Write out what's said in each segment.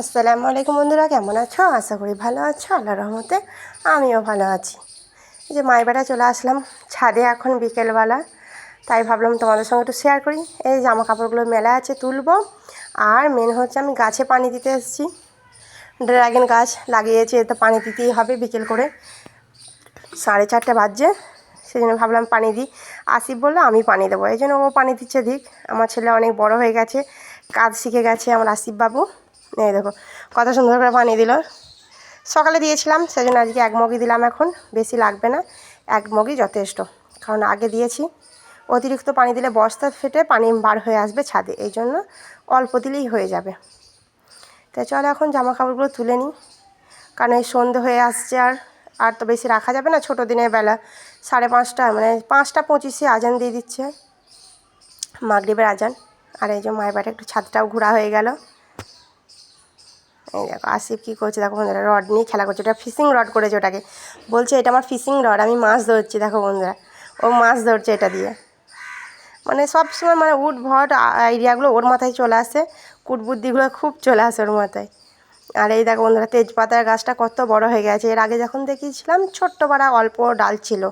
আসসালামু আলাইকুম বন্ধুরা, কেমন আছো? আশা করি ভালো আছো আল্লাহ রহমতে আমিও ভালো আছি। যে মাইবাড়া চলে আসলাম, ছাদে এখন বিকেলবেলা, তাই ভাবলাম তোমাদের সঙ্গে একটু শেয়ার করি। এই জামা কাপড়গুলো মেলা আছে তুলবো, আর মেন হচ্ছে আমি গাছে পানি দিতে এসেছি। ড্রাগন গাছ লাগিয়েছি, এতে পানি দিতেই হবে বিকেল করে। সাড়ে চারটে বাজছে সেই জন্য ভাবলাম পানি দিই। আসিফ বলল, আমি পানি দেবো। এই জন্য ও পানি দিচ্ছে, দিক। আমার ছেলে অনেক বড় হয়ে গেছে, কাজ শিখে গেছে আমার আসিফ বাবু। এই দেখো কত সুন্দর করে পানি দিল। সকালে দিয়েছিলাম সেই জন্য আজকে এক মগই দিলাম এখন, বেশি লাগবে না, এক মগই যথেষ্ট। কারণ আগে দিয়েছি, অতিরিক্ত পানি দিলে বস্তা ফেটে পানি বার হয়ে আসবে ছাদে, এই জন্য অল্প দিলেই হয়ে যাবে। তো চলো এখন জামা কাপড়গুলো তুলে নিই, কারণ এই সন্ধে হয়ে আসছে আর আর তো বেশি রাখা যাবে না, ছোটো দিনের বেলা, সাড়ে পাঁচটা মানে পাঁচটা পঁচিশে আজান দিয়ে দিচ্ছে, মাগরীবের আজান। আর এই যে মায়ের বাড়ি একটু ছাদটাও ঘোরা হয়ে গেল। দেখো, আসিফ কী করছে? দেখো বন্ধুরা, রড নিয়ে খেলা করছে। ওটা ফিশিং রড করেছে ওটাকে। বলছে, এটা আমার ফিশিং রড আমি মাছ ধরছি। দেখো বন্ধুরা, ও মাছ ধরছে এটা দিয়ে। মানে সব সময় মানে উট, ভট আইডিয়াগুলো ওর মাথায় চলে আসে। কুটবুদ্ধিগুলো খুব চলে আসে ওর মাথায়। আর এই দেখো বন্ধুরা, তেজপাতার গাছটা কত বড় হয়ে গেছে। এর আগে যখন দেখিয়েছিলাম ছোট্ট পাড়া অল্প ডাল ছিল।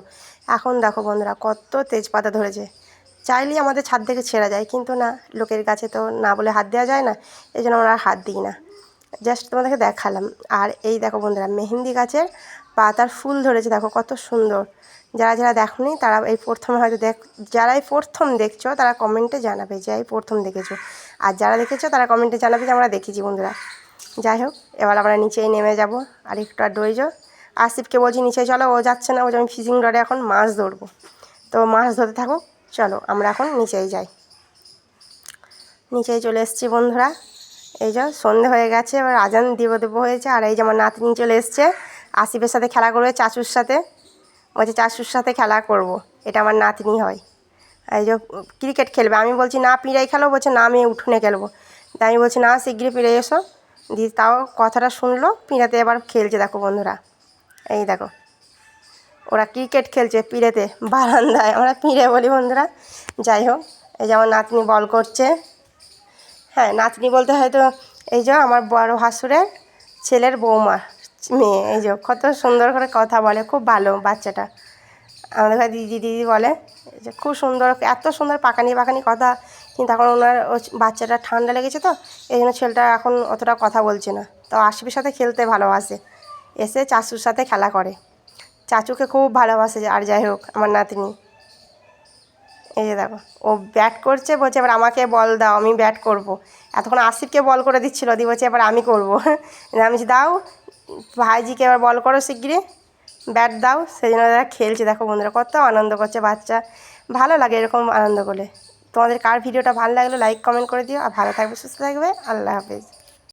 এখন দেখো বন্ধুরা, কত তেজপাতা ধরেছে। চাইলেই আমাদের ছাদ থেকে ছেঁড়া যায়, কিন্তু না, লোকের গাছে তো না বলে হাত দেওয়া যায় না। এই জন্য আমরা হাত দিই না। জাস্ট তোমাদেরকে দেখালাম। আর এই দেখো বন্ধুরা, মেহেন্দি গাছের পাতার ফুল ধরেছে। দেখো কত সুন্দর। যারা যারা দেখনি, তারা এই প্রথম হয়তো দেখ, যারা এই প্রথম দেখছ, তারা কমেন্টে জানাবে যে এই প্রথম দেখেছ। আর যারা দেখেছ, তারা কমেন্টে জানাবে যে আমরা দেখেছি বন্ধুরা। যাই হোক, এবার আমরা নিচেই নেমে যাব। আর একটু আর ডইজ আসিফকে বলছি, নিচে চলো, ও যাচ্ছে না। বলছি আমি ফিশিং রডে এখন মাছ ধরবো। তো মাছ ধরতে থাকুক চলো, আমরা এখন নিচেই যাই। নিচেই চলে এসেছি বন্ধুরা। এই যে সন্ধে হয়ে গেছে, এবার আজান দিব দেবো হয়েছে, আর এই যে আমার নাতনি চলে এসছে, আসিফের সাথে খেলা করবে চাচুর সাথে। বলছে, চাচুর সাথে খেলা করব। এটা আমার নাতনি হয়। এই যে ক্রিকেট খেলবে, আমি বলছি, না পিঁড়াই খেলো। বলছে, না, আমি উঠোনে খেলব। তাই আমি বলছি, না শীঘ্রই পিঁড়ে এসো। দিয়ে তাও কথাটা শুনলো, পিঁড়াতে এবার খেলছে, দেখো বন্ধুরা। এই দেখো, ওরা ক্রিকেট খেলছে পিঁড়েতে, বারান্দায়, আমরা পিঁড়ে বলি বন্ধুরা। যাই হোক, এই যে আমার নাতনি বল করছে। হ্যাঁ নাতনি বলতে হয়তো এই যে আমার বড় হাসুরের ছেলের বৌমা, মেয়ে, এই যে কত সুন্দর করে কথা বলে, খুব ভালো বাচ্চাটা। আমাদের ঘরে দিদি দিদি বলে যে খুব সুন্দর, এত সুন্দর পাকানি পাকানি কথা, কিন্তু এখন ওনার বাচ্চাটা ঠান্ডা লেগেছে তো, এই জন্য ছেলেটা এখন অতটা কথা বলছে না। তো আশিফের সাথে খেলতে ভালোবাসে, এসে চাচুর সাথে খেলা করে। চাচুকে খুব ভালোবাসে, আর যাই হোক, আমার নাতনি। এই যে দেখো, ও ব্যাট করছে বলছে, এবার আমাকে বল দাও, আমি ব্যাট করব। এতক্ষণ আসিফকে বল করে দিচ্ছিল, দিয়ে বলছে, এবার আমি করব। আমি দাও, ভাইজিকে এবার বল করো শিগগিরি ব্যাট দাও। সেই জন্য তারা খেলছে। দেখো বন্ধুরা, কত আনন্দ করছে বাচ্চা। ভালো লাগে এরকম আনন্দ করলে। তোমাদের কার ভিডিওটা ভালো লাগল লাইক কমেন্ট করে দিও। আর ভালো থাকবে, সুস্থ থাকবে। আল্লাহ হাফেজ।